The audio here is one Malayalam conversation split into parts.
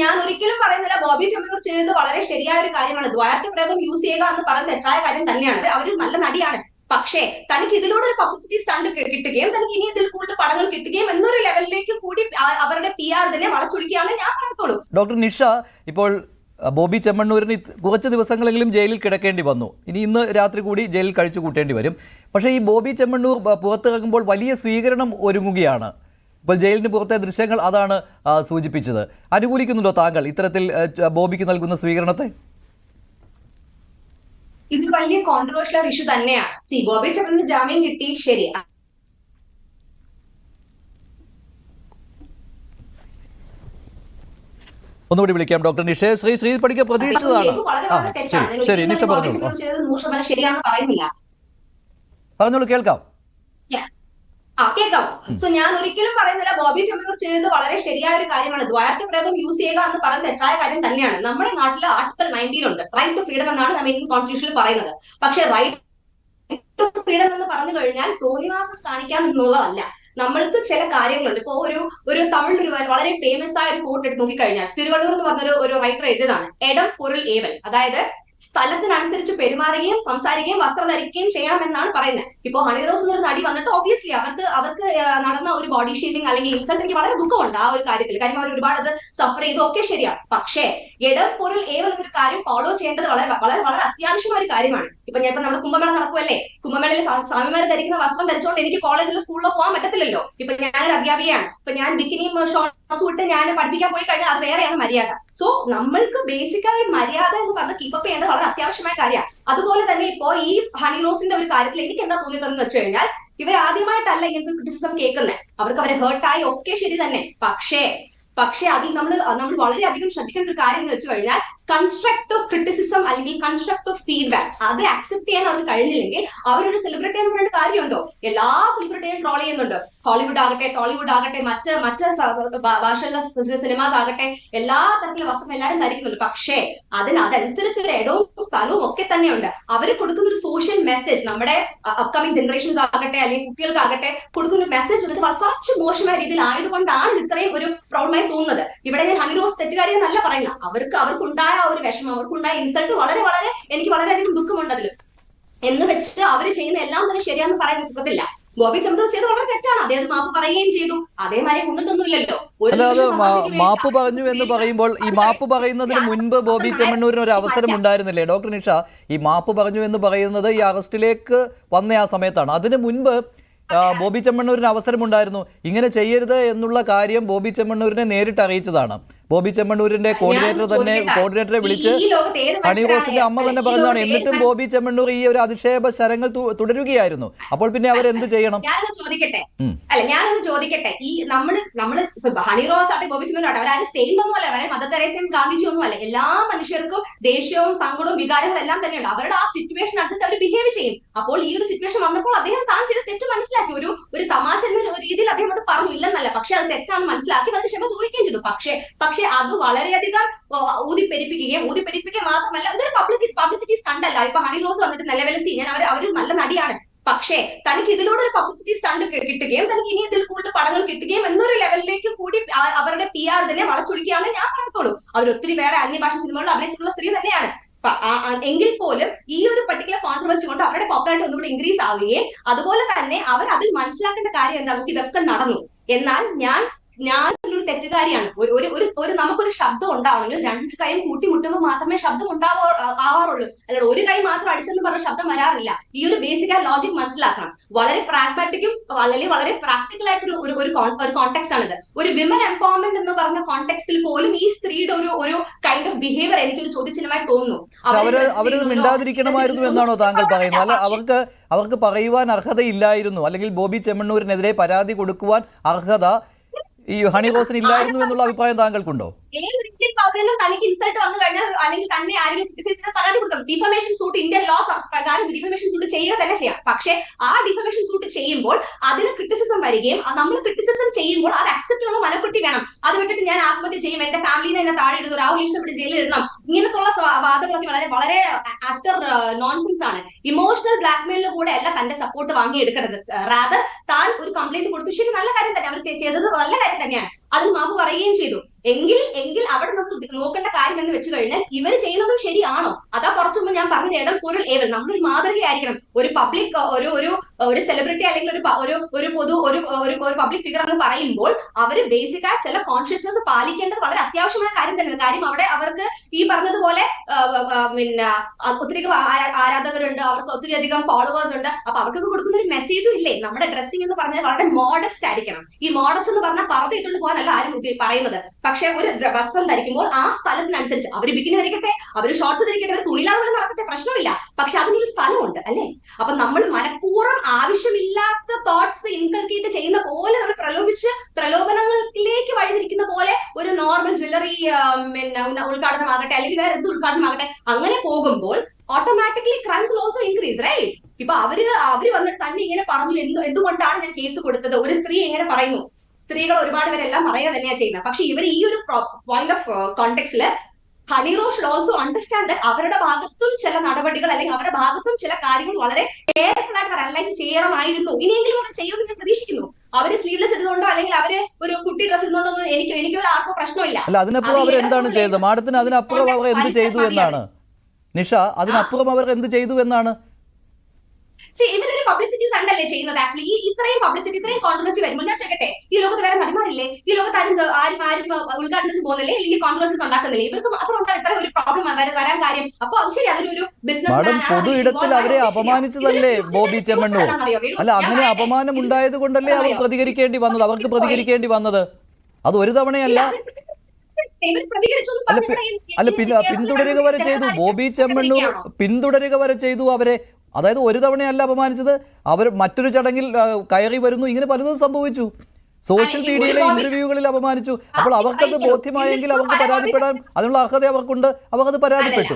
ഞാൻ ഒരിക്കലും പറയുന്നില്ല. ബോബി ചെമ്മൂർ ചെയ്തത് വളരെ ശരിയായ ഒരു കാര്യമാണ്. ദ്വാരത്തെ പ്രയോഗം യൂസ് ചെയ്യുക എന്ന് പറയുന്ന തെറ്റായ കാര്യം തന്നെയാണ്. അവർ നല്ല നടിയാണ്. പക്ഷേ തനിക്ക് ഇതിലൂടെ ഒരു പബ്ലിസിറ്റി സ്റ്റണ്ട് കിട്ടുകയും തനിക്ക് ഇനി ഇതിൽ കൂടുതൽ പടങ്ങൾ കിട്ടുകയും എന്നൊരു ലെവലിലേക്ക് കൂടി അവരുടെ പി ആർ ഇതിനെ വളച്ചൊടിക്കുകയാണെന്ന് ഞാൻ പറയത്തുള്ളൂ. ഡോക്ടർ നിഷ ഇപ്പോൾ ബോബി ചെമ്മണ്ണൂരിന് കുറച്ച് ദിവസങ്ങളെങ്കിലും ജയിലിൽ കിടക്കേണ്ടി വന്നു. ഇനി ഇന്ന് രാത്രി കൂടി ജയിലിൽ കഴിച്ചു കൂട്ടേണ്ടി വരും. പക്ഷേ ഈ ബോബി ചെമ്മണ്ണൂർ പുറത്തിറങ്ങുമ്പോൾ വലിയ സ്വീകരണം ഒരുങ്ങുകയാണ്. ഇപ്പോൾ ജയിലിന് പുറത്തെ ദൃശ്യങ്ങൾ അതാണ് സൂചിപ്പിച്ചത്. അനുകൂലിക്കുന്നുണ്ടോ താങ്കൾ ഇത്തരത്തിൽ ബോബിക്ക് നൽകുന്ന സ്വീകരണത്തെ? ഇത് വലിയ കോൺട്രവേഴ്ഷ്യൽ ഇഷ്യൂ തന്നെയാണ്. സി ബോബി ചന്ദ്രന് ജാമ്യം കിട്ടി ശരി. ഒന്നുകൂടി വിളിക്കാം ഡോക്ടർ നിഷ. ശ്രീ ശ്രീ പഠിക്ക പ്രതീക്ഷിച്ചതാണ്. ശരി നിഷ ബോബി പറഞ്ഞോളൂ കേൾക്കാം. ആ കേൾക്കാമോ സോ ഞാൻ ഒരിക്കലും പറയുന്നില്ല. ബോബി ചെമ്മനൂർ ചെയ്തത് വളരെ ശരിയായ ഒരു കാര്യമാണ്. ദ്വാരത്തെ പ്രയോഗം യൂസ് ചെയ്യുക എന്ന് പറയുന്ന തെറ്റായ കാര്യം തന്നെയാണ്. നമ്മുടെ നാട്ടിൽ ആർട്ടിക്കൽ നയന്റീനുണ്ട് റൈറ്റ് ടു ഫ്രീഡം എന്നാണ് നമ്മൾ ഇന്ത്യൻ കോൺസ്റ്റിറ്റ്യൂഷനിൽ പറയുന്നത്. പക്ഷേ റൈറ്റ് ടു ഫ്രീഡം എന്ന് പറഞ്ഞു കഴിഞ്ഞാൽ തോന്നിവാസം കാണിക്കാൻ എന്നുള്ളതല്ല. നമ്മൾക്ക് ചില കാര്യങ്ങളുണ്ട്. ഇപ്പോ ഒരു ഒരു തമിഴ് ഒരു വളരെ ഫേമസ് ആയ ഒരു കോട്ട് എടുത്ത് നോക്കിക്കഴിഞ്ഞാൽ തിരുവള്ളൂർ എന്ന് പറഞ്ഞൊരു ഒരു റൈറ്റർ എഴുതിയതാണ്. എടം പൊരുൾ ഏവൽ. അതായത് സ്ഥലത്തിനനുസരിച്ച് പെരുമാറുകയും സംസാരിക്കുകയും വസ്ത്രം ധരിക്കുകയും ചെയ്യണമെന്നാണ് പറയുന്നത്. ഇപ്പൊ ഹണിറോസ് എന്നൊരു നടി വന്നിട്ട് ഓബിയസ്ലി അവർക്ക് അവർക്ക് നടന്ന ഒരു ബോഡി ഷേവിംഗ് അല്ലെങ്കിൽ ഇൻസൾട്ട് എനിക്ക് വളരെ ദുഃഖമുണ്ട് ആ ഒരു കാര്യത്തിൽ. കാര്യം അവർ ഒരുപാട് അത് സഫർ ചെയ്തു ഒക്കെ ശരിയാണ്. പക്ഷേ ഇടം പൊരുൾ കാര്യം ഫോളോ ചെയ്യേണ്ടത് വളരെ വളരെ വളരെ അത്യാവശ്യമായ ഒരു കാര്യമാണ്. ഇപ്പൊ ഞാൻ ഇപ്പൊ നമ്മുടെ കുംഭമേള നടക്കുമല്ലേ കുംഭമേളയിൽ സ്വാമിമാരെ ധരിക്കുന്ന വസ്ത്രം ധരിച്ചുകൊണ്ട് എനിക്ക് കോളേജിലോ സ്കൂളിലോ പോകാൻ പറ്റത്തില്ലല്ലോ. ഇപ്പൊ ഞാനൊരു അധ്യാപികയാണ്. ഇപ്പൊ ഞാൻ ബിക്കിനിയും ഷോർട്ട്സ് വിട്ട് ഞാൻ പഠിപ്പിക്കാൻ പോയി കഴിഞ്ഞാൽ അത് വേറെയാണ് മര്യാദ. സോ നമ്മൾക്ക് ബേസിക് ആയ ഒരു മര്യാദ എന്ന് പറഞ്ഞ് കീപ്പ് ചെയ്യേണ്ടത് വളരെ അത്യാവശ്യമായ കാര്യമാണ്. അതുപോലെ തന്നെ ഇപ്പോ ഈ ഹണി റോസിന്റെ ഒരു കാര്യത്തിൽ എനിക്ക് എന്താ തോന്നിയിട്ടുണ്ടെന്ന് വെച്ച് കഴിഞ്ഞാൽ ഇവർ ആദ്യമായിട്ടല്ല ഇങ്ങനത്തെ ക്രിറ്റിസിസം കേൾക്കുന്നത് അവർക്ക് അവരെ ഹേർട്ടായി ഒക്കെ ശരി തന്നെ. പക്ഷേ പക്ഷേ അതിൽ നമ്മൾ നമ്മൾ വളരെയധികം ശ്രദ്ധിക്കേണ്ട ഒരു കാര്യം എന്ന് വെച്ച് കഴിഞ്ഞാൽ കൺസ്ട്രക്റ്റീവ് ക്രിറ്റിസിസം അല്ലെങ്കിൽ കൺസ്ട്രക്റ്റീവ് ഫീഡ്ബാക്ക് അത് അക്സെപ്റ്റ് ചെയ്യാൻ അവർക്ക് കഴിഞ്ഞില്ലെങ്കിൽ അവരൊരു സെലിബ്രിറ്റി എന്ന് പറഞ്ഞ കാര്യമുണ്ടോ? എല്ലാ സെലിബ്രിറ്റിയും ട്രോൾ ചെയ്യുന്നുണ്ട്. ഹോളിവുഡ് ആകട്ടെ ടോളിവുഡ് ആകട്ടെ മറ്റ് മറ്റ് ഭാഷയിലുള്ള സിനിമാസ് ആകട്ടെ എല്ലാ തരത്തിലുള്ള വസ്ത്രം എല്ലാവരും ധരിക്കുന്നുണ്ട്. പക്ഷേ അതിന് അതനുസരിച്ച് ഒരു ഇടവും സ്ഥലവും ഒക്കെ തന്നെയുണ്ട്. അവർ കൊടുക്കുന്ന ഒരു സോഷ്യൽ മെസ്സേജ് നമ്മുടെ അപ്കമിങ് ജനറേഷൻസ് ആകട്ടെ അല്ലെങ്കിൽ കുട്ടികൾക്കാകട്ടെ കൊടുക്കുന്ന ഒരു മെസ്സേജ് വന്നിട്ട് കുറച്ച് മോശമായ രീതിയിൽ ആയതുകൊണ്ടാണ് ഇത് ഇത്രയും ഒരു പ്രോബ്ലമായി തോന്നുന്നത്. ഇവിടെ ഞാൻ ഹണിറോസ് തെറ്റുകാരി എന്നല്ല പറയുന്നത് അവർക്ക് അവർക്കുണ്ടായ ആ ഒരു വിഷമം അവർക്കുണ്ടായ ഇൻസൾട്ട് വളരെ വളരെ എനിക്ക് വളരെയധികം ദുഃഖമുണ്ട് അതിൽ എന്ന് വെച്ച് അവർ ചെയ്യുന്ന എല്ലാം തന്നെ ശരിയാന്ന് പറയാൻ നിൽക്കത്തില്ല ബോബി ചന്ദ്രൂർ ചെയ്ത് വളരെ തെറ്റാണ്. അദ്ദേഹം മാപ്പ് പറയുകയും ചെയ്തു. അതേമാതിരി വേണ്ടി മാപ്പ് പറഞ്ഞു എന്ന് പറയുമ്പോൾ ഈ മാപ്പ് പറയുന്നതിന് മുൻപ് ബോബി ചെമ്മണ്ണൂരിന് ഒരു അവസരം ഉണ്ടായിരുന്നില്ലേ? ഡോക്ടർ നിഷ ഈ മാപ്പ് പറഞ്ഞു എന്ന് പറയുന്നത് ഈ അറസ്റ്റിലേക്ക് വന്ന ആ സമയത്താണ്. അതിന് മുൻപ് ബോബി ചെമ്മണ്ണൂരിന് അവസരമുണ്ടായിരുന്നു ഇങ്ങനെ ചെയ്യരുത് എന്നുള്ള കാര്യം ബോബി ചെമ്മണ്ണൂരിനെ നേരിട്ട് അറിയിച്ചതാണ്. ബോബി ചെമ്മണ്ണൂരിന്റെ കോർഡിനേറ്റർ തന്നെ കോർഡിനേറ്ററെ വിളിച്ച് ഈ ലോകത്ത് ഏത് ഹണി റോസിന്റെ മനുഷ്യനാണ് അമ്മ തന്നെ പറഞ്ഞതാണ്. എന്നിട്ടും ബോബി ചെമ്മണ്ണൂർ ഈ ഒരു അധിക്ഷേപ ശരങ്ങൾ തുടരുകയായിരുന്നു. അപ്പോൾ പിന്നെ അവർ എന്ത് ചെയ്യണം? ചോദിക്കട്ടെ. അല്ല ഞാനൊന്ന് ചോദിക്കട്ടെ. ഈ നമ്മൾ നമ്മൾ ഹണിറോസ് ഹണി റോസ് ആട്ടെ ബോബി ചെമ്മണ്ണൂർ ആട്ടെ അവരാരും സെയിന്റ് ഒന്നും അല്ല അവരെ മദർ തെരേസയും ഗാന്ധിജി ഒന്നും അല്ല. എല്ലാ മനുഷ്യർക്കും ദേഷ്യവും സങ്കടവും വികാരങ്ങളും എല്ലാം തന്നെയുണ്ട്. അവരുടെ ആ സിറ്റുവേഷൻ അനുസരിച്ച് അവർ ബിഹേവ് ചെയ്യും. അപ്പോൾ ഈ ഒരു സിറ്റുവേഷൻ വന്നപ്പോൾ അദ്ദേഹം താൻ ചെയ്ത തെറ്റ് മനസ്സിലാക്കി. ഒരു ഒരു തമാശ എന്നൊരു രീതിയിൽ അദ്ദേഹം അത് പറഞ്ഞു. ഇല്ലെന്നല്ല പക്ഷെ അത് തെറ്റാണെന്ന് മനസ്സിലാക്കി അതിന് ക്ഷമ ചോദിക്കുകയും ചെയ്തു. പക്ഷേ പക്ഷെ അത് വളരെയധികം ഊതിപ്പെരിപ്പിക്കുകയും ഊതിപ്പെരിപ്പിക്കുക മാത്രമല്ല ഇതൊരു പബ്ലിക് പബ്ലിസിറ്റി സ്റ്റണ്ട് അല്ല. ഇപ്പൊ ഹണി റോസ് വന്നിട്ട് നിലവിലസി ഞാൻ അവർ അവരൊരു നല്ല നടിയാണ്. പക്ഷേ തനിക്ക് ഇതിലൂടെ ഒരു പബ്ലിസിറ്റി സ്റ്റണ്ട് കിട്ടുകയും തനിക്ക് ഇനി ഇതിൽ കൂടുതൽ പടങ്ങൾ കിട്ടുകയും എന്നൊരു ലെവലിലേക്ക് കൂടി അവരുടെ പി ആർ ഇതിനെ വളച്ചൊടിക്കുകയാണ് ഞാൻ പറഞ്ഞോളൂ അവർ ഒത്തിരി വേറെ അന്യഭാഷ സിനിമകളിൽ അഭിനയിച്ചിട്ടുള്ള സ്ത്രീ തന്നെയാണ്. എങ്കിൽ പോലും ഈ ഒരു പർട്ടിക്കുലർ കോൺട്രവേഴ്സി കൊണ്ട് അവരുടെ പോപ്പുലാരിറ്റി ഒന്നുകൂടി ഇൻക്രീസ് ആവുകയും അതുപോലെ തന്നെ അവർ അതിൽ മനസ്സിലാക്കേണ്ട കാര്യം എന്താണ്? ഇതൊക്കെ നടന്നു. എന്നാൽ ഞാൻ ഞാൻ ഒരു തെറ്റുകാരിയാണ്. ഒരു ഒരു ഒരു നമുക്കൊരു ശബ്ദം ഉണ്ടാവണമെങ്കിൽ രണ്ട് കൈയും കൂട്ടിമുട്ടുമ്പോൾ മാത്രമേ ശബ്ദം ഉണ്ടാവോ ആ- ആവാറുള്ളൂ. അല്ലാതെ ഒരു കൈ മാത്രം അടിച്ചെന്ന് പറഞ്ഞ ശബ്ദം വരാറില്ല. ഈ ഒരു ബേസിക് ആയ ലോജിക് മനസ്സിലാക്കണം. വളരെ പ്രാഗ്മാറ്റിക്കും അല്ലെങ്കിൽ വളരെ പ്രാക്ടിക്കൽ ആയിട്ടൊരു ഒരു ഒരു കോൺടെക്സ്റ്റ് കോണ്ടെക്സ്റ്റ് ആണിത്. ഒരു വിമൻ എംപവർമെന്റ് എന്ന് പറഞ്ഞ കോൺടെക്സ്റ്റിൽ പോലും ഈ സ്ത്രീയുടെ ഒരു ഒരു കൈൻഡ് ഓഫ് ബിഹേവിയർ എനിക്കൊരു ചോദ്യചിഹ്നമായി തോന്നുന്നു. അവർ dress അവരത് മിണ്ടാതിരിക്കണമായിരുന്നു എന്നാണോ താങ്കൾ പറയുന്നത്? അല്ല അവർക്ക് അവർക്ക് പറയുവാൻ അർഹതയില്ലായിരുന്നു. അല്ലെങ്കിൽ ബോബി ചെമ്മണ്ണൂരിനെതിരെ പരാതി കൊടുക്കുവാൻ അർഹത ഈ ഹണി റോസിന് ഇല്ലായിരുന്നു എന്നുള്ള അഭിപ്രായം താങ്കൾക്കുണ്ടോ? ഏതൊരു ഇന്ത്യൻ പൗരനും തനിക്ക് ഇൻസൾട്ട് വന്നു കഴിഞ്ഞാൽ അല്ലെങ്കിൽ തന്നെ ആരെങ്കിലും പരാതി കൊടുക്കണം. ഡിഫമേഷൻ സൂട്ട് ഇന്ത്യൻ ലോസ് പ്രകാരം ഡിഫമേഷൻ സൂട്ട് ചെയ്യുക തന്നെ ചെയ്യാം. പക്ഷേ ആ ഡിഫമേഷൻ സൂട്ട് ചെയ്യുമ്പോൾ അതിന് ക്രിറ്റിസിസം വരികയും നമ്മൾ ക്രിറ്റിസിസം ചെയ്യുമ്പോൾ അത് അക്സെപ്റ്റ് ഉള്ള മനക്കുട്ടി വേണം. അത് വിട്ടിട്ട് ഞാൻ ആത്മഹത്യ ചെയ്യും എന്റെ ഫാമിലിനെ എന്നെ താഴെ ഇടുന്നു രാഹുൽ ഈശ്വരപ്പെട്ട് ജയിലിൽ ഇടണം. ഇങ്ങനത്തുള്ള വാദങ്ങളൊക്കെ വളരെ വളരെ അറ്റർ നോൺസെൻസ് ആണ്. ഇമോഷണൽ ബ്ലാക്ക്മെയിലിന് കൂടെ അല്ല തന്റെ സപ്പോർട്ട് വാങ്ങിയെടുക്കേണ്ടത്. റാദർ താൻ ഒരു കംപ്ലൈന്റ് കൊടുത്തു. ശരി നല്ല കാര്യം തന്നെ. അവർ ചെയ്തത് നല്ല കാര്യം തന്നെയാണ്. അതിന് മാപ്പ് പറയുകയും ചെയ്തു. എങ്കിൽ എങ്കിൽ അവിടെ നമുക്ക് നോക്കേണ്ട കാര്യം എന്ന് വെച്ച് കഴിഞ്ഞാൽ ഇവർ ചെയ്യുന്നതും ശരിയാണോ? അതാ കുറച്ചു മുമ്പ് ഞാൻ പറഞ്ഞത് ഇടം പൊരുൾ ഏവൽ. നമ്മളൊരു മാതൃകയായിരിക്കണം. ഒരു പബ്ലിക് ഒരു ഒരു ഒരു സെലിബ്രിറ്റി അല്ലെങ്കിൽ ഒരു ഒരു ഒരു പൊതു ഒരു ഒരു പബ്ലിക് ഫിഗർ എന്ന് പറയുമ്പോൾ അവർ ബേസിക് ആയ ചില കോൺഷ്യസ്നസ് പാലിക്കേണ്ടത് വളരെ അത്യാവശ്യമായ കാര്യം തന്നെയാണ്. കാര്യം അവിടെ അവർക്ക് ഈ പറഞ്ഞതുപോലെ പിന്നെ ഒത്തിരി ആരാധകരുണ്ട് അവർക്ക് ഒത്തിരി അധികം ഫോളോവേഴ്സ് ഉണ്ട്. അപ്പൊ അവർക്കൊക്കെ കൊടുക്കുന്ന ഒരു മെസ്സേജും ഇല്ലേ? നമ്മുടെ ഡ്രസ്സിംഗ് എന്ന് പറഞ്ഞാൽ വളരെ മോഡസ്റ്റ് ആയിരിക്കണം. ഈ മോഡസ്റ്റ് എന്ന് പറഞ്ഞാൽ ഇട്ടുകൊണ്ട് പോകാനല്ല ആരും പറയുന്നത്. പക്ഷെ ഒരു വസ്ത്രം ധരിക്കുമ്പോൾ ആ സ്ഥലത്തിനനുസരിച്ച് അവർ ബിക്കിനി ധരിക്കട്ടെ അവർ ഷോർട്സ് ധരിക്കട്ടെ അവർ തുണിയില്ലാതെ നടക്കട്ടെ പ്രശ്നമില്ല. പക്ഷെ അതിനൊരു സ്ഥലമുണ്ട് അല്ലേ? അപ്പൊ നമ്മൾ മനഃപൂർവം ആവശ്യമില്ലാത്ത തോട്ട്സ് ഇൻകൾക്കേറ്റ് ചെയ്യുന്ന പോലെ നമ്മൾ പ്രലോഭിച്ച് പ്രലോഭനങ്ങളിലേക്ക് വഴിതിരിക്കുന്ന പോലെ ഒരു നോർമൽ ജ്വല്ലറി പിന്നെ ഉദ്ഘാടനമാകട്ടെ അല്ലെങ്കിൽ വേറെ എന്ത് ഉദ്ഘാടനമാകട്ടെ അങ്ങനെ പോകുമ്പോൾ automatically crimes also increase right ഇപ്പൊ അവർ അവർ വന്നിട്ട് തന്നെ ഇങ്ങനെ പറഞ്ഞു എന്ത് എന്തുകൊണ്ടാണ് ഞാൻ കേസ് കൊടുത്തത്? ഒരു സ്ത്രീ എങ്ങനെ പറയുന്നു. സ്ത്രീകൾ ഒരുപാട് പേരെല്ലാം പറയുക തന്നെയാ ചെയ്യുന്നത്. പക്ഷെ ഇവിടെ ഈ ഒരു point of കോണ്ടെക്സിൽ Honey Rose also understand that അവരുടെ ഭാഗത്തും ചില നടപടികൾ അല്ലെങ്കിൽ അവരുടെ ഭാഗത്തും ചില കാര്യങ്ങൾ വളരെ കെയർഫുൾ ആയിട്ട് അനലൈസ് ചെയ്യണമായിരുന്നു. ഇനിയെങ്കിലും അവർ ചെയ്യുമെന്ന് ഞാൻ പ്രതീക്ഷിക്കുന്നു. അവർ സ്ലീവ്ലെസ് ഇടുന്നുണ്ടോ അല്ലെങ്കിൽ അവർ ഒരു കുട്ടി ഡ്രസ് ഇടുന്നുണ്ടോ എന്ന് എനിക്ക് എനിക്ക് ആർക്കും പ്രശ്നമില്ല. അല്ല അതിനപ്പുറം അവർ എന്താണ് ചെയ്തത്? മാഡത്തിന് അതിനപ്പുറം അവർ എന്ത് ചെയ്തു എന്നാണ്. നിഷ അതിനപ്പുറം അവർ എന്ത് ചെയ്തു എന്നാണ്? ഇവരൊരു പബ്ലിസിറ്റി കണ്ടല്ലേ ചെയ്യുന്നത്? ആക്ച്വലി ഈ ഇത്രയും പബ്ലിസിറ്റി ഇത്രയും കോൺട്രവേഴ്സി വരുമ്പോൾ ഞാൻ ചോദിക്കട്ടെ ഈ ലോകത്ത് വേറെ നടിമാരില്ലേ? ഈ ലോകത്ത് ആരും ആരും ആരും ഉദ്ഘാടനത്തിന് പോകുന്നില്ലേ? അല്ലെങ്കിൽ കോൺട്രവേഴ്സീസ് ഉണ്ടാക്കുന്നില്ലേ? ഇവർക്ക് മാത്രം ഇത്ര ഒരു പ്രോബ്ലം വരാൻ കാര്യം. അപ്പൊ അത് ശരി അതൊരു ഒരു ബിസിനസ് പൊതു ഇടത്തിൽ അവരെ അപമാനിച്ചതല്ലേ ബോബി ചെമ്മണ്ണൂർ? അല്ല അങ്ങനെ അപമാനം ഉണ്ടായത് കൊണ്ടല്ലേ അവർ പ്രതികരിക്കേണ്ടി വന്നത്? അവർക്ക് പ്രതികരിക്കേണ്ടി വന്നത്? അത് ഒരു തവണയല്ല. അല്ല പിന്നെ പിന്തുടരുക വരെ ചെയ്തു. ബോബി ചെമ്മണ്ണൂർ പിന്തുടരുക വരെ ചെയ്തു അവരെ. അതായത് ഒരു തവണയല്ല അപമാനിച്ചത്. അവർ മറ്റൊരു ചടങ്ങിൽ കയറി വരുന്നു. ഇങ്ങനെ പലതും സംഭവിച്ചു. സോഷ്യൽ മീഡിയയിലെ ഇന്റർവ്യൂകളിൽ അപമാനിച്ചു. അപ്പോൾ അവർക്കത് ബോധ്യമായെങ്കിൽ അവർക്ക് പരാതി പരാതിപ്പെടാൻ അതിനുള്ള അർഹത അവർക്കുണ്ട്. അവർക്കത് പരാതിപ്പെട്ടു.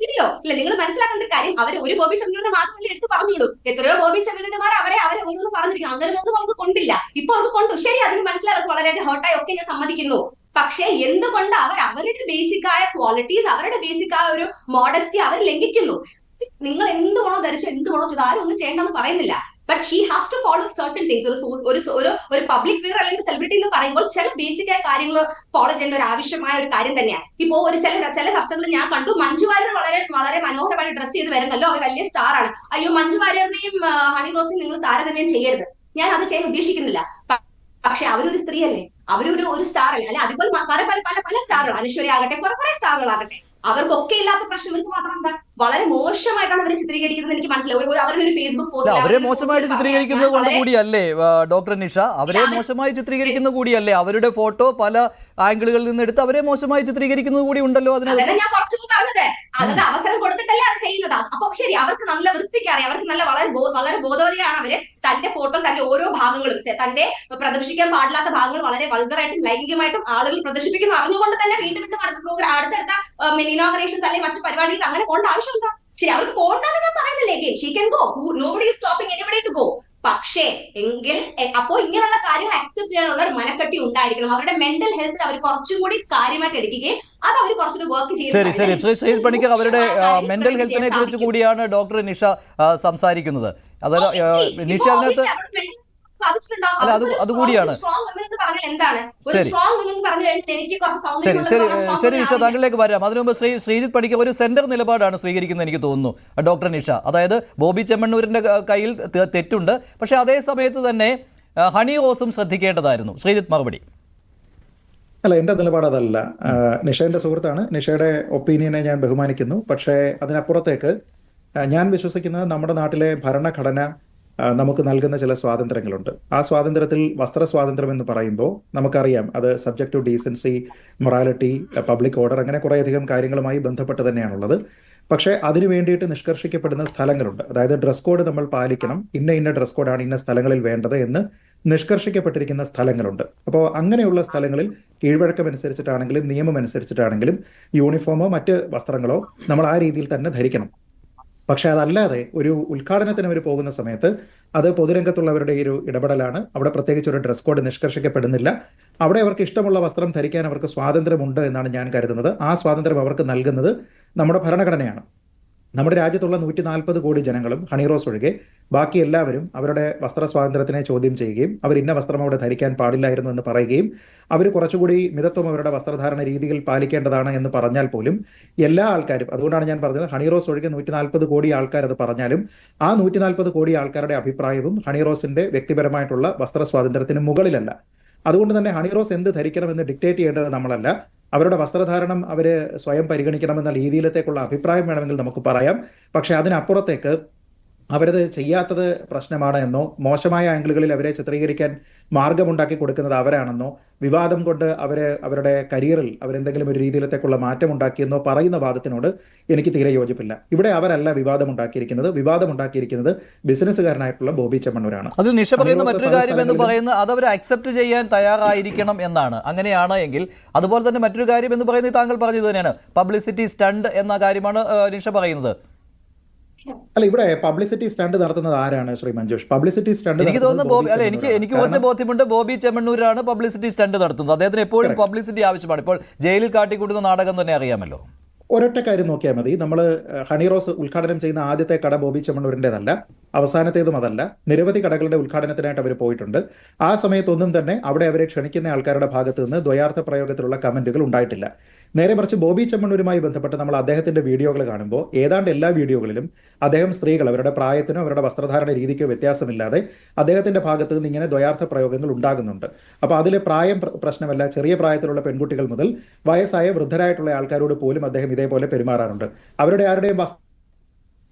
ഇല്ലല്ലോ. ഇല്ല നിങ്ങൾ മനസ്സിലാക്കേണ്ട ഒരു കാര്യം. അവർ ഒരു ബോബി ചന്ദ്രനെ മാത്രമല്ല എടുത്ത് പറഞ്ഞുള്ളൂ എത്രയോ ബോബി ചന്ദ്രന്മാർ അവരെ അവരെ ഒന്നും പറഞ്ഞിരിക്കും അങ്ങനെ ഒന്നും അവർക്ക് കൊണ്ടില്ല. ഇപ്പൊ അവർക്ക് കൊണ്ടു. ശരി അതിന് മനസ്സിലായി. അവർക്ക് വളരെയധികം ഹേർട്ടായി ഒക്കെ ഞാൻ സമ്മതിക്കുന്നു. പക്ഷേ എന്തുകൊണ്ട് അവർ അവരുടെ ബേസിക് ആയ ക്വാളിറ്റീസ് അവരുടെ ബേസിക് ആയ ഒരു മോഡസ്റ്റി അവർ ലംഘിക്കുന്നു? നിങ്ങൾ എന്ത് വേണോ ധരിച്ചു എന്ത് വേണോ ചെയ്തു ആരും ഒന്നും ചെയ്യണ്ടെന്ന് പറയുന്നില്ല. But she has to follow certain things ഒരു ഒരു ഒരു പബ്ലിക് ഫിഗർ അല്ലെങ്കിൽ സെലിബ്രിറ്റി എന്ന് പറയുമ്പോൾ ചില ബേസിക് ആയ കാര്യങ്ങൾ ഫോളോ ചെയ്യേണ്ട ഒരു ആവശ്യമായ ഒരു കാര്യം തന്നെയാണ്. ഇപ്പോ ഒരു ചില ചില ചർച്ചകൾ ഞാൻ കണ്ടു മഞ്ജു വാര്യർ വളരെ വളരെ മനോഹരമായിട്ട് ഡ്രസ്സ് ചെയ്ത് വരുന്നല്ലോ അവർ വലിയ സ്റ്റാർ ആണ്. അയ്യോ മഞ്ജു വാര്യറിനെയും ഹണി റോസിനെയും നിങ്ങൾ താരതമ്യം ചെയ്യരുത്. ഞാൻ അത് ചെയ്യാൻ ഉദ്ദേശിക്കുന്നില്ല. പക്ഷെ അവരൊരു സ്ത്രീയല്ലേ. അവരൊരു ഒരു സ്റ്റാർ അല്ലേ. അല്ലെ അതുപോലെ പല പല പല പല സ്റ്റാറുകൾ അനശ്വരി ആകട്ടെ കുറെ കുറെ സ്റ്റാറുകളാകട്ടെ അവർക്കൊക്കെ ഇല്ലാത്ത പ്രശ്നം. ഇവർക്ക് മാത്രം എന്താ? വളരെ മോശമായിട്ടാണ് അവരെ ചിത്രീകരിക്കുന്നത് എനിക്ക് മനസ്സിലായി. അവരുടെ ഒരു ഫേസ്ബുക്ക് പോസ്റ്റ് അവരെ മോശമായിട്ട് ചിത്രീകരിക്കുന്നത് കൊണ്ട് കൂടിയല്ലേ ഡോക്ടർ നിഷ? അവരെ മോശമായി ചിത്രീകരിക്കുന്നത് കൂടിയല്ലേ. അവരുടെ ഫോട്ടോ പല ആംഗിളുകളിൽ നിന്ന് എടുത്ത് അവരെ മോശമായി ചിത്രീകരിക്കുന്നത് കൂടി ഉണ്ടല്ലോ അതിനെ ഞാൻ കുറച്ചു പറഞ്ഞത്. അതത് അവസരം കൊടുത്തിട്ടല്ലേ അത് അപ്പൊ ശരി അവർക്ക് നല്ല വൃത്തിക്ക് അറിയാം. അവർക്ക് നല്ല വളരെ വളരെ ബോധവതിയാണ് അവർ. തന്റെ ഫോട്ടോ തന്റെ ഓരോ ഭാഗങ്ങളും തന്റെ പ്രദർശിക്കാൻ പാടില്ലാത്ത ഭാഗങ്ങൾ വളരെ വൾഗറായിട്ടും ലൈംഗികമായിട്ടും ആളുകൾ പ്രദർശിപ്പിക്കുന്നു. അറിഞ്ഞുകൊണ്ട് തന്നെ വീണ്ടും വീണ്ടും അടുത്ത പ്രോഗ്രാം അടുത്തടുത്ത ഇനോഗ്രേഷൻ അല്ലെങ്കിൽ മറ്റു പരിപാടികൾ അങ്ങനെ പോകേണ്ട ആവശ്യം എന്താ ശരി അവർക്ക് പോകണ്ടെന്ന് ഞാൻ പറയുന്നില്ലേ? She she can go. Nobody stopping anybody to go. പക്ഷേ എങ്കിൽ അപ്പോ ഇങ്ങനെയുള്ള കാര്യങ്ങൾ അക്സെപ്റ്റ് ചെയ്യാനുള്ള ഒരു മനക്കെട്ടി ഉണ്ടായിരിക്കണം. അവരുടെ മെന്റൽ ഹെൽത്തിൽ അവർ കുറച്ചും കൂടി കാര്യമായിട്ട് എടുക്കുകയും അത് അവർ കുറച്ചുകൂടി വർക്ക് ശരി ശരി. ശ്രീ ശ്രീ പണിക്കർ അവരുടെ മെന്റൽ ഹെൽത്തിനെ കുറിച്ച് കൂടിയാണ് ഡോക്ടർ നിഷ സംസാരിക്കുന്നത്. അതായത് നിഷ അതിനകത്ത് അതുകൂടിയാണ്. ശരി. സ്ട്രോങ് പറഞ്ഞു കഴിഞ്ഞാൽ എനിക്ക് കുറച്ച് ശരി ശരി നിഷ താങ്കളിലേക്ക് വരാം. അതിനു മുമ്പ് ശ്രീ ശ്രീജിത്ത് പണിക്കർ ഒരു സെന്റർ നിലപാടാണ് സ്വീകരിക്കുന്നത് എനിക്ക് തോന്നുന്നു. ഡോക്ടർ നിഷ. അതായത് ബോബി ചെമ്മണ്ണൂരിന്റെ കയ്യിൽ തെറ്റുണ്ട്. പക്ഷെ അതേ സമയത്ത് തന്നെ ഹണി റോസും ശ്രദ്ധിക്കേണ്ടതായിരുന്നു. ശ്രീജിത്ത് മറുപടി. അല്ല എന്റെ നിലപാട് അതല്ല. നിഷയുടെ സുഹൃത്താണ്. നിഷയുടെ ഒപ്പീനിയനെ ഞാൻ ബഹുമാനിക്കുന്നു. പക്ഷേ അതിനപ്പുറത്തേക്ക് ഞാൻ വിശ്വസിക്കുന്നത് നമ്മുടെ നാട്ടിലെ ഭരണഘടന നമുക്ക് നൽകുന്ന ചില സ്വാതന്ത്ര്യങ്ങളുണ്ട്. ആ സ്വാതന്ത്ര്യത്തിൽ വസ്ത്ര സ്വാതന്ത്ര്യം എന്ന് പറയുമ്പോൾ നമുക്കറിയാം അത് subject to decency morality public order അങ്ങനെ കുറേയധികം കാര്യങ്ങളുമായി ബന്ധപ്പെട്ട് തന്നെയാണുള്ളത്. പക്ഷേ അതിനു വേണ്ടിയിട്ട് നിഷ്കർഷിക്കപ്പെടുന്ന സ്ഥലങ്ങളുണ്ട്. അതായത് ഡ്രസ് കോഡ് നമ്മൾ പാലിക്കണം. ഇന്ന ഇന്ന ഡ്രസ് കോഡാണ് ഇന്ന സ്ഥലങ്ങളിൽ വേണ്ടത് എന്ന് നിഷ്കർഷിക്കപ്പെട്ടിരിക്കുന്ന സ്ഥലങ്ങളുണ്ട്. അപ്പോൾ അങ്ങനെയുള്ള സ്ഥലങ്ങളിൽ കീഴ്വഴക്കം അനുസരിച്ചിട്ടാണെങ്കിലും നിയമം അനുസരിച്ചിട്ടാണെങ്കിലും യൂണിഫോമോ മറ്റ് വസ്ത്രങ്ങളോ നമ്മൾ ആ രീതിയിൽ തന്നെ ധരിക്കണം. പക്ഷെ അതല്ലാതെ ഒരു ഉദ്ഘാടനത്തിന് അവർ പോകുന്ന സമയത്ത് അത് പൊതുരംഗത്തുള്ളവരുടെ ഒരു ഇടപെടലാണ്. അവിടെ പ്രത്യേകിച്ച് ഒരു ഡ്രസ് കോഡ് നിഷ്കർഷിക്കപ്പെടുന്നില്ല. അവിടെ അവർക്ക് ഇഷ്ടമുള്ള വസ്ത്രം ധരിക്കാൻ അവർക്ക് സ്വാതന്ത്ര്യമുണ്ട് എന്നാണ് ഞാൻ കരുതുന്നത്. ആ സ്വാതന്ത്ര്യം അവർക്ക് നൽകുന്നത് നമ്മുടെ ഭരണഘടനയാണ്. നമ്മുടെ രാജ്യത്തുള്ള നൂറ്റി നാൽപ്പത് കോടി ജനങ്ങളും ഹണിറോസ് ഒഴികെ ബാക്കി എല്ലാവരും അവരുടെ വസ്ത്ര സ്വാതന്ത്ര്യത്തിനെ ചോദ്യം ചെയ്യുകയും അവർ ഇന്ന വസ്ത്രം അവിടെ ധരിക്കാൻ പാടില്ലായിരുന്നു എന്ന് പറയുകയും അവർ കുറച്ചുകൂടി മിതത്വം അവരുടെ വസ്ത്രധാരണ രീതിയിൽ പാലിക്കേണ്ടതാണ് എന്ന് പറഞ്ഞാൽ പോലും എല്ലാ ആൾക്കാരും അതുകൊണ്ടാണ് ഞാൻ പറഞ്ഞത് ഹണിറോസ് ഒഴികെ നൂറ്റി നാൽപ്പത് കോടി ആൾക്കാർ അത് പറഞ്ഞാലും ആ നൂറ്റി നാൽപ്പത് കോടി ആൾക്കാരുടെ അഭിപ്രായവും ഹണിറോസിന്റെ വ്യക്തിപരമായിട്ടുള്ള വസ്ത്ര സ്വാതന്ത്ര്യത്തിന് മുകളിലല്ല. അതുകൊണ്ട് തന്നെ ഹണിറോസ് എന്ത് ധരിക്കണമെന്ന് ഡിക്റ്റേറ്റ് ചെയ്യേണ്ടത് നമ്മളല്ല. അവരുടെ വസ്ത്രധാരണം അവർ സ്വയം പരിഗണിക്കണമെന്ന രീതിയിലത്തേക്കുള്ള അഭിപ്രായം വേണമെങ്കിൽ നമുക്ക് പറയാം. പക്ഷേ അതിനപ്പുറത്തേക്ക് അവരത് ചെയ്യാത്തത് പ്രശ്നമാണ് എന്നോ മോശമായ ആംഗിളുകളിൽ അവരെ ചിത്രീകരിക്കാൻ മാർഗമുണ്ടാക്കി കൊടുക്കുന്നത് അവരാണെന്നോ വിവാദം കൊണ്ട് അവർ അവരുടെ കരിയറിൽ അവരെന്തെങ്കിലും ഒരു രീതിയിലത്തേക്കുള്ള മാറ്റം ഉണ്ടാക്കിയെന്നോ പറയുന്ന വാദത്തിനോട് എനിക്ക് തീരെ യോജിപ്പില്ല. ഇവിടെ അവരല്ല വിവാദം ഉണ്ടാക്കിയിരിക്കുന്നത് വിവാദം ഉണ്ടാക്കിയിരിക്കുന്നത് ബിസിനസ്സുകാരനായിട്ടുള്ള ബോബി ചെമ്മണ്ണൂരാണ്. അത് നിഷ പറയുന്ന മറ്റൊരു കാര്യം എന്ന് പറയുന്നത് അത് അവർ അക്സെപ്റ്റ് ചെയ്യാൻ തയ്യാറായിരിക്കണം എന്നാണ്. അങ്ങനെയാണ് എങ്കിൽ അതുപോലെ തന്നെ മറ്റൊരു കാര്യം എന്ന് പറയുന്നത് താങ്കൾ പറഞ്ഞത് തന്നെയാണ്. പബ്ലിസിറ്റി സ്റ്റണ്ട് എന്ന കാര്യമാണ് നിഷ പറയുന്നത്. അല്ല ഇവിടെ പബ്ലിസിറ്റി സ്റ്റണ്ട് നടത്തുന്നത് ആരാണ് ശ്രീ മഞ്ജുഷ് പബ്ലിസിറ്റി സ്റ്റണ്ട് എനിക്ക് തോന്നുന്നു ബോബി അല്ല എനിക്ക് എനിക്ക് കുറച്ച് ബോധ്യമുണ്ട്. ബോബി ചെമ്മണ്ണൂരാണ് പബ്ലിസിറ്റി സ്റ്റണ്ട് നടത്തുന്നത്. അദ്ദേഹത്തിന് എപ്പോഴും പബ്ലിസിറ്റി ആവശ്യമാണ്. ഇപ്പോൾ ജയിലിൽ കാട്ടിക്കൂട്ടുന്ന നാടകം തന്നെ അറിയാമല്ലോ. ഒരൊറ്റ കാര്യം നോക്കിയാൽ മതി. നമ്മൾ ഹണി റോസ് ഉദ്ഘാടനം ചെയ്യുന്ന ആദ്യത്തെ കട ബോബി ചെമ്മണ്ണൂരിന്റെതല്ല അവസാനത്തേതും അതല്ല. നിരവധി കടകളുടെ ഉദ്ഘാടനത്തിനായിട്ട് അവർ പോയിട്ടുണ്ട്. ആ സമയത്തൊന്നും തന്നെ അവിടെ അവരെ ക്ഷണിക്കുന്ന ആൾക്കാരുടെ ഭാഗത്ത് നിന്ന് ദ്വയാർത്ഥ പ്രയോഗത്തിലുള്ള കമന്റുകൾ ഉണ്ടായിട്ടില്ല. നേരെ മറിച്ച് ബോബി ചെമ്മണ്ണൂരുമായി ബന്ധപ്പെട്ട് നമ്മൾ അദ്ദേഹത്തിന്റെ വീഡിയോകൾ കാണുമ്പോൾ ഏതാണ്ട് എല്ലാ വീഡിയോകളിലും അദ്ദേഹം സ്ത്രീകൾ അവരുടെ പ്രായത്തിനോ അവരുടെ വസ്ത്രധാരണ രീതിക്കോ വ്യത്യാസമില്ലാതെ അദ്ദേഹത്തിന്റെ ഭാഗത്ത് നിന്ന് ഇങ്ങനെ ദ്വയാർത്ഥ പ്രയോഗങ്ങൾ ഉണ്ടാകുന്നുണ്ട്. അപ്പോൾ അതിലെ പ്രായം പ്രശ്നമല്ല. ചെറിയ പ്രായത്തിലുള്ള പെൺകുട്ടികൾ മുതൽ വയസ്സായ വൃദ്ധരായിട്ടുള്ള ആൾക്കാരോട് പോലും അദ്ദേഹം ഇതേപോലെ പെരുമാറാറുണ്ട്. അവരുടെ ആരുടെയും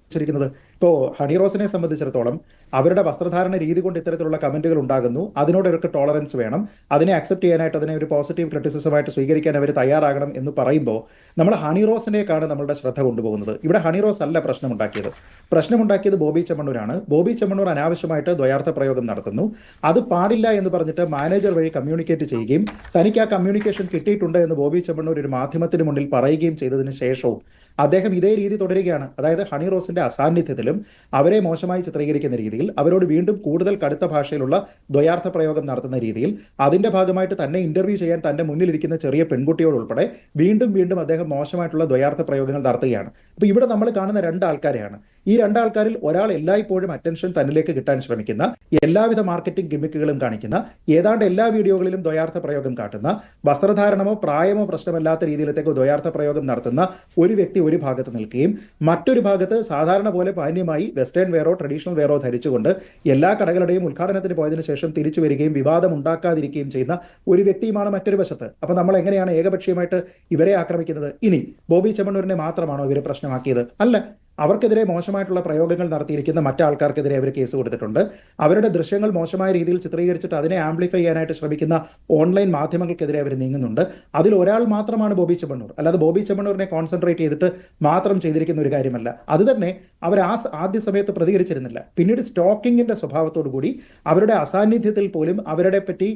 വസ്ത്ര ിരിക്കുന്നത് ഇപ്പോൾ ഹണിറോസിനെ സംബന്ധിച്ചിടത്തോളം അവരുടെ വസ്ത്രധാരണ രീതി കൊണ്ട് ഇത്തരത്തിലുള്ള കമന്റുകൾ ഉണ്ടാകുന്നു. അതിനോട് അവർക്ക് ടോളറൻസ് വേണം. അതിനെ അക്സെപ്റ്റ് ചെയ്യാനായിട്ട് അതിനെ ഒരു പോസിറ്റീവ് ക്രിറ്റിസിസമായിട്ട് സ്വീകരിക്കാൻ അവർ തയ്യാറാകണം എന്ന് പറയുമ്പോൾ നമ്മൾ ഹണി റോസിനേക്കാണ് നമ്മളുടെ ശ്രദ്ധ കൊണ്ടുപോകുന്നത്. ഇവിടെ ഹണി റോസ് അല്ല പ്രശ്നമുണ്ടാക്കിയത്. പ്രശ്നമുണ്ടാക്കിയത് ബോബി ചെമ്മണ്ണൂരാണ്. ബോബി ചെമ്മണ്ണൂർ അനാവശ്യമായിട്ട് ദ്വയാർത്ഥ പ്രയോഗം നടത്തുന്നു. അത് പാടില്ല എന്ന് പറഞ്ഞിട്ട് മാനേജർ വഴി കമ്മ്യൂണിക്കേറ്റ് ചെയ്യുകയും തനിക്ക് ആ കമ്മ്യൂണിക്കേഷൻ കിട്ടിയിട്ടുണ്ട് എന്ന് ബോബി ചെമ്മണ്ണൂർ ഒരു മാധ്യമത്തിന് മുന്നിൽ പറയുകയും ചെയ്തതിന് ശേഷവും അദ്ദേഹം ഇതേ രീതി തുടരുകയാണ്. അതായത് ഹണി റോസിന്റെ അസാന്നിധ്യത്തിലും അവരെ മോശമായി ചിത്രീകരിക്കുന്ന രീതിയിൽ അവരോട് വീണ്ടും കൂടുതൽ കടുത്ത ഭാഷയിലുള്ള ദ്വയാർത്ഥ പ്രയോഗം നടത്തുന്ന രീതിയിൽ അതിന്റെ ഭാഗമായിട്ട് തന്നെ ഇന്റർവ്യൂ ചെയ്യാൻ തന്റെ മുന്നിലിരിക്കുന്ന ചെറിയ പെൺകുട്ടിയോട് ഉൾപ്പെടെ വീണ്ടും വീണ്ടും അദ്ദേഹം മോശമായിട്ടുള്ള ദ്വയാർത്ഥ പ്രയോഗങ്ങൾ നടത്തുകയാണ്. അപ്പൊ ഇവിടെ നമ്മൾ കാണുന്ന രണ്ട് ആൾക്കാരെയാണ്. ഈ രണ്ടാൾക്കാരിൽ ഒരാൾ എല്ലായ്പ്പോഴും അറ്റൻഷൻ തന്നിലേക്ക് കിട്ടാൻ ശ്രമിക്കുന്ന എല്ലാവിധ മാർക്കറ്റിംഗ് ഗിമിക്കുകളും കാണിക്കുന്ന ഏതാണ്ട് എല്ലാ വീഡിയോകളിലും ദ്വയാർത്ഥ പ്രയോഗം കാട്ടുന്ന വസ്ത്രധാരണമോ പ്രായമോ പ്രശ്നമല്ലാത്ത രീതിയിലത്തേക്ക് ദ്വയാർത്ഥ പ്രയോഗം നടത്തുന്ന ഒരു വ്യക്തി ഒരു ഭാഗത്ത് നിൽക്കുകയും മറ്റൊരു ഭാഗത്ത് സാധാരണ പോലെ പാന്യമായി വെസ്റ്റേൺ വെയറോ ട്രഡീഷണൽ വെയറോ ധരിച്ചുകൊണ്ട് എല്ലാ കടകളുടെയും ഉദ്ഘാടനത്തിന് പോയതിനു ശേഷം തിരിച്ചു വരികയും വിവാദം ഉണ്ടാക്കാതിരിക്കുകയും ചെയ്യുന്ന ഒരു വ്യക്തിയുമാണ് മറ്റൊരു വശത്ത്. അപ്പൊ നമ്മൾ എങ്ങനെയാണ് ഏകപക്ഷീയമായിട്ട് ഇവരെ ആക്രമിക്കുന്നത്? ഇനി ബോബി ചെമ്മണ്ണൂരിനെ മാത്രമാണോ ഇവർ പ്രശ്നമാക്കിയത്? അല്ല. അവർക്കെതിരെ മോശമായിട്ടുള്ള പ്രയോഗങ്ങൾ നടത്തിയിരിക്കുന്ന മറ്റാൾക്കാർക്കെതിരെ അവർ കേസ് കൊടുത്തിട്ടുണ്ട്. അവരുടെ ദൃശ്യങ്ങൾ മോശമായ രീതിയിൽ ചിത്രീകരിച്ചിട്ട് അതിനെ ആംപ്ലിഫൈ ചെയ്യാനായിട്ട് ശ്രമിക്കുന്ന ഓൺലൈൻ മാധ്യമങ്ങൾക്കെതിരെ അവർ നീങ്ങുന്നുണ്ട്. അതിൽ ഒരാൾ മാത്രമാണ് ബോബി ചെമ്മണ്ണൂർ. അല്ലാതെ ബോബി ചെമ്മണ്ണൂരിനെ കോൺസെൻട്രേറ്റ് ചെയ്തിട്ട് മാത്രം ചെയ്തിരിക്കുന്ന ഒരു കാര്യമല്ല. അത് തന്നെ അവർ ആ ആദ്യ സമയത്ത് പ്രതികരിച്ചിരുന്നില്ല. പിന്നീട് സ്റ്റോക്കിങ്ങിന്റെ സ്വഭാവത്തോടു കൂടി അവരുടെ അസാന്നിധ്യത്തിൽ പോലും അവരുടെ പറ്റി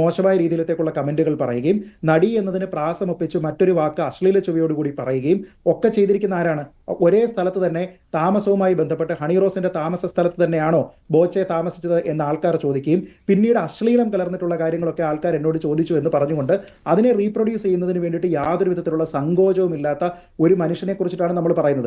മോശമായ രീതിയിലത്തേക്കുള്ള കമന്റുകൾ പറയുകയും നടി എന്നതിന് പ്രാസമൊപ്പിച്ച് മറ്റൊരു വാക്ക് അശ്ലീല ചുവയോടുകൂടി പറയുകയും ഒക്കെ ചെയ്തിരിക്കുന്ന ആരാണ്? ഒരേ സ്ഥലത്ത് തന്നെ താമസവുമായി ബന്ധപ്പെട്ട് ഹണി റോസിന്റെ താമസ സ്ഥലത്ത് തന്നെയാണോ ബോച്ചെ താമസിച്ചത് എന്ന് ആൾക്കാർ ചോദിക്കുകയും പിന്നീട് അശ്ലീലം കലർന്നിട്ടുള്ള കാര്യങ്ങളൊക്കെ ആൾക്കാർ എന്നോട് ചോദിച്ചു എന്ന് പറഞ്ഞുകൊണ്ട് അതിനെ റീപ്രൊഡ്യൂസ് ചെയ്യുന്നതിന് വേണ്ടിയിട്ട് യാതൊരു വിധത്തിലുള്ള സങ്കോചവും ഇല്ലാത്ത ഒരു മനുഷ്യനെ കുറിച്ചിട്ടാണ് നമ്മൾ പറയുന്നത്.